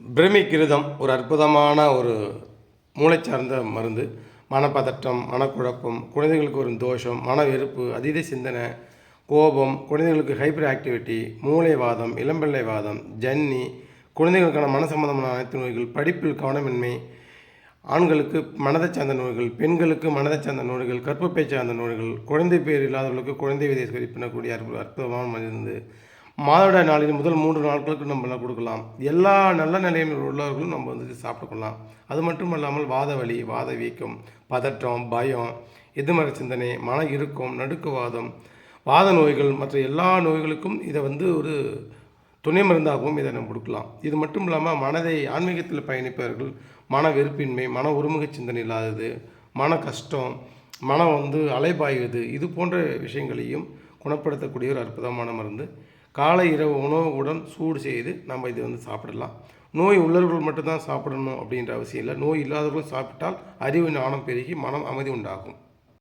பிரமிகிருதம் ஒரு அற்புதமான ஒரு மூளை சார்ந்த மருந்து. மனப்பதட்டம் மனக்குழப்பம் குழந்தைகளுக்கு ஒரு தோஷம் மன வெறுப்பு அதீத சிந்தனை கோபம் குழந்தைகளுக்கு ஹைப்பர் ஆக்டிவிட்டி மூளைவாதம் இளம்பிள்ளை வாதம் ஜன்னி குழந்தைகளுக்கான மன சம்பந்தமான அனைத்து நோய்கள் படிப்பில் கவனமின்மை ஆண்களுக்கு மனதை சார்ந்த நோய்கள் பெண்களுக்கு மனதை சார்ந்த நோய்கள் கற்பப்பை சார்ந்த நோய்கள் குழந்தை பேர் இல்லாதவர்களுக்கு குழந்தை விதை சரி பண்ணக்கூடிய அற்பு அற்புதமான மருந்து. மாதவிடாய் நாளின் முதல் மூன்று நாட்களுக்கு நம்ம கொடுக்கலாம். எல்லா நல்ல நிலையில் உள்ளவர்களும் நம்ம வந்து சாப்பிட்டுக்கலாம். அது மட்டும் இல்லாமல் வாத வலி வாத வீக்கம் பதற்றம் பயம் எதிர்மறை சிந்தனை மன இறுக்கம் நடுக்குவாதம் வாத நோய்கள் மற்ற எல்லா நோய்களுக்கும் இதை வந்து ஒரு துணை மருந்தாகவும் இதை நம்ம கொடுக்கலாம். இது மட்டும் இல்லாமல் மனதை ஆன்மீகத்தில் பயணிப்பவர்கள் மன வெறுப்பின்மை மன ஒருமுக சிந்தனை இல்லாதது மன கஷ்டம் மனம் வந்து அலைபாயுது இது போன்ற விஷயங்களையும் குணப்படுத்தக்கூடிய ஒரு அற்புதமான மருந்து காலை இரவு உணவுடன் சூடு செய்து நம்ம இது வந்து சாப்பிடலாம். நோய் உள்ளவர்கள் மட்டும்தான் சாப்பிடணும் அப்படின்ற அவசியம் இல்லை. நோய் இல்லாதவர்களும் சாப்பிட்டால் அறிவு ஞானம் பெருகி மனம் அமைதி உண்டாகும்.